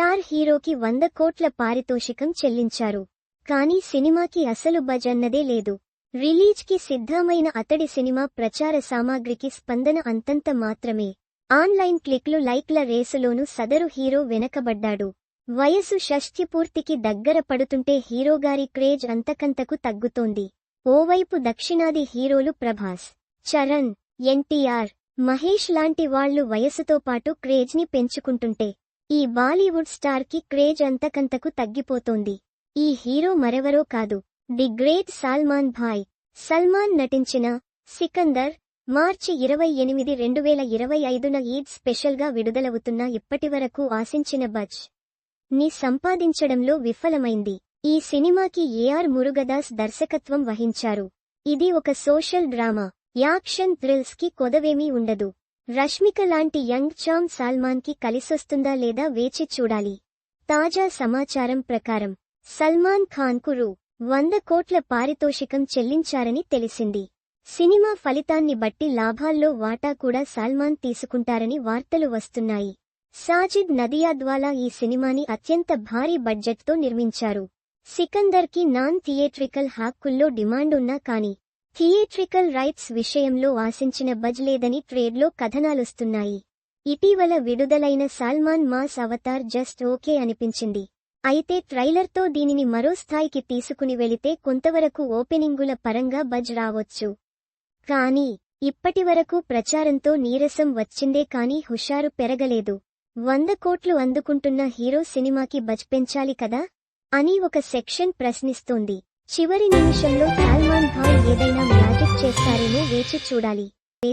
Star హీరోకి వంద కోట్ల పారితోషికం చెల్లించారు. కానీ సినిమాకి అసలు బజ్ అన్నదే లేదు. రిలీజ్కి సిద్ధమైన అతడి సినిమా ప్రచార సామాగ్రికి స్పందన అంతంత మాత్రమే. ఆన్లైన్ క్లిక్లు లైక్ల రేసులోనూ సదరు హీరో వెనకబడ్డాడు. వయసు షష్ఠిపూర్తికి దగ్గర పడుతుంటే హీరోగారి క్రేజ్ అంతకంతకు తగ్గుతోంది. ఓవైపు దక్షిణాది హీరోలు ప్రభాస్ చరణ్ ఎన్టీఆర్ మహేష్ లాంటి వాళ్ళు వయసుతో పాటు క్రేజ్ని పెంచుకుంటుంటే ఈ బాలీవుడ్ స్టార్కి క్రేజ్ అంతకంతకు తగ్గిపోతోంది. ఈ హీరో మరెవరో కాదు. The great Salman Bhai. Salman నటించిన సికందర్ మార్చి ఇరవై ఎనిమిది రెండు వేల ఇరవై ఐదున ఈద్ స్పెషల్గా విడుదలవుతున్న ఇప్పటివరకు ఆశించిన బజ్ని సంపాదించడంలో విఫలమైంది. ఈ సినిమాకి ఏఆర్ మురుగదాస్ దర్శకత్వం వహించారు. ఇది ఒక సోషల్ డ్రామా. యాక్షన్ థ్రిల్స్కి కొదవేమీ ఉండదు. రష్మిక లాంటి యంగ్ చామ్ సల్మాన్కి కలిసొస్తుందా లేదా వేచి చూడాలి. తాజా సమాచారం ప్రకారం సల్మాన్ ఖాన్కు రూ. వంద కోట్ల పారితోషికం చెల్లించారని తెలిసింది. సినిమా ఫలితాన్ని బట్టి లాభాల్లో వాటా కూడా సల్మాన్ తీసుకుంటారని వార్తలు వస్తున్నాయి. సాజిద్ నదియాద్వాలా ఈ సినిమాని అత్యంత భారీ బడ్జెట్తో నిర్మించారు. సికందర్కి నాన్ థియేట్రికల్ హక్కుల్లో డిమాండ్ ఉన్నా కానీ థియేట్రికల్ రైట్స్ విషయంలో ఆశించిన బజ్ లేదని ట్రేడ్లో కథనాలొస్తున్నాయి. ఇటీవల విడుదలైన సాల్మాన్ మాస్ అవతార్ జస్ట్ ఓకే అనిపించింది. అయితే ట్రైలర్తో దీనిని మరో స్థాయికి తీసుకుని వెళితే కొంతవరకు ఓపెనింగుల పరంగా బజ్ రావచ్చు. కానీ ఇప్పటివరకు ప్రచారంతో నీరసం వచ్చిందే కానీ హుషారు పెరగలేదు. వంద కోట్లు అందుకుంటున్న హీరో సినిమాకి బజ్ పెంచాలి కదా? అని ఒక సెక్షన్ ప్రశ్నిస్తోంది. చివరి నిమిషంలో సాల్మాన్ ఏదైనా మ్యాజిక్ చేస్తారేమో వేచి చూడాలి.